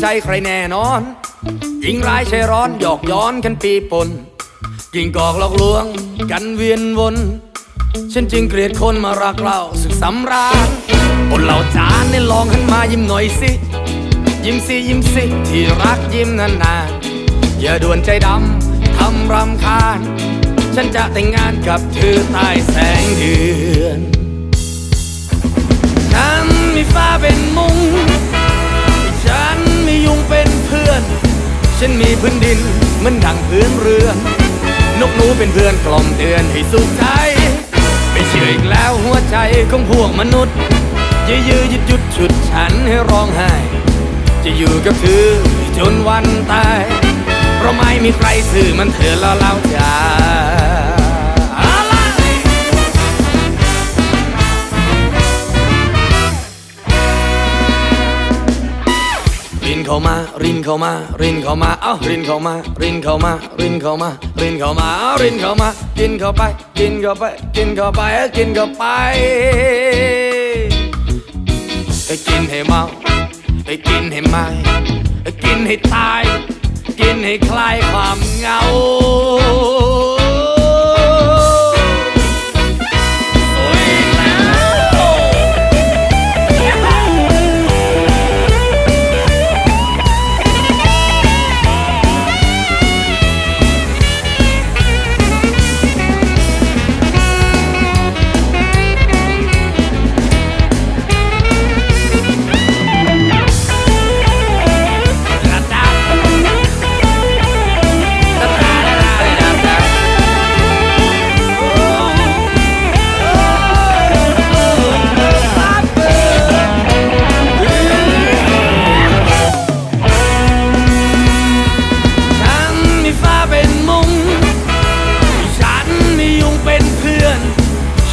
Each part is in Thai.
ใจใครแน่นอน ยิงร้ายใช้ร้อนหยอกย้อนกันปีปนยิงกอกหลอกลวงกันเวียนวนฉันจึงเกลียดคนมารักเราสุขสำราญอดเหล่าจานเนี่ลองหันมายิ้มหน่อยสิ ยิ้มสิยิ้มสิที่รักยิ้มนานๆอย่าด่วนใจดำทำรำคาญ ฉันจะแต่งงานกับเธอใต้แสงเดือนฉันมีฟ้าเป็นมุง ฉันมีพื้นดินเหมือนดังพื้นเรือน นกหนูเป็นเพื่อนกล่อมเตือนให้สุขใจไม่เชื่ออีกแล้วหัวใจของพวกมนุษย์ยื้อยื้อยุดยุดฉุดฉันให้ร้องไห้ จะอยู่กับเธอจนวันตาย เพราะไม่มีใครสื่อมันเธอละเล่าใจ เข้ามา รินเข้ามา รินเข้ามา เอ้ารินเข้ามา รินเข้ามา รินเข้ามา รินเข้ามา เอ้ารินเข้ามา กินเข้าไป กินเข้าไป กินเข้าไป กินเข้าไปไอ้กินให้เมาไอ้กินให้ไม่ไอ้กินให้ตาย กินให้คลายความเหงา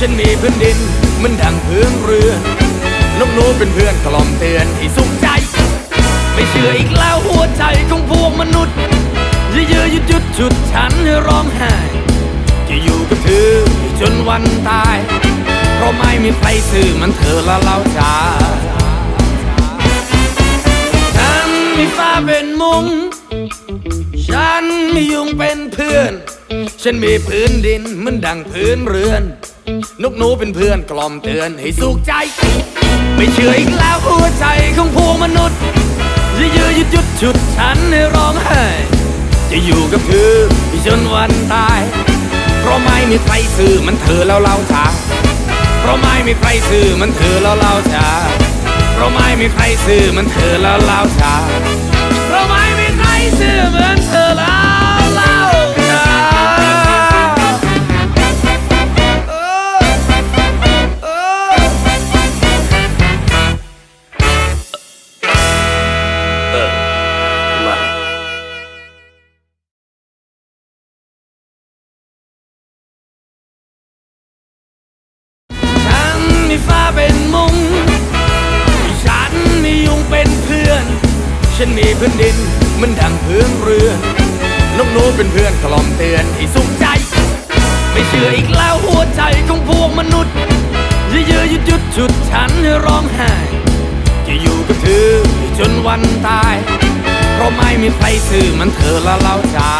ฉันมีพื้นดิน มันดังพื้นเรือนนกหนูเป็นเพื่อนกล่อมเตือนให้สุขใจ ไม่เชื่ออีกแล้วหัวใจของพวกมนุษย์ยื้อยื้อยุดยุดฉุดฉันให้ร้องไห้จะอยู่กับเธอจนวันตาย เพราะไม่มีใครสื่อมันเธอละเล่าใจาฉันมีฟ้าเป็นมุงฉันมียุงเป็นเพื่อน ฉันมีพื้นดินมันดังพื้นเรือน นกหนูเป็นเพื่อนกล่อมเตือนให้สุขใจ ไม่เชื่ออีกแล้วหัวใจของพวกมนุษย์ยื้อยื้อยุดยุดฉุดฉันให้ร้องไห้จะอยู่กับเธอจนวันตาย เพราะไม่มีใครสื่อมันเธอแล้วเล่าชาเพราะไม่มีใครสื่อมันเธอแล้วเล่าชาเพราะไม่มีใครสื่อมันเธอแล้วเล่าชาเพราะไม่มีใครเชื่อมือนเธอ ฉันมีพื้นดิน มันดังพื้นเรือนนกหนูเป็นเพื่อนกล่อมเตือนให้สุขใจ ไม่เชื่ออีกแล้วหัวใจของพวกมนุษย์ยื้อยื้อยุดยุดฉุดฉันให้ร้องไห้จะอยู่กับเธอจนวันตาย เพราะไม่มีใครซื่อมันเธอละเล่าจ้า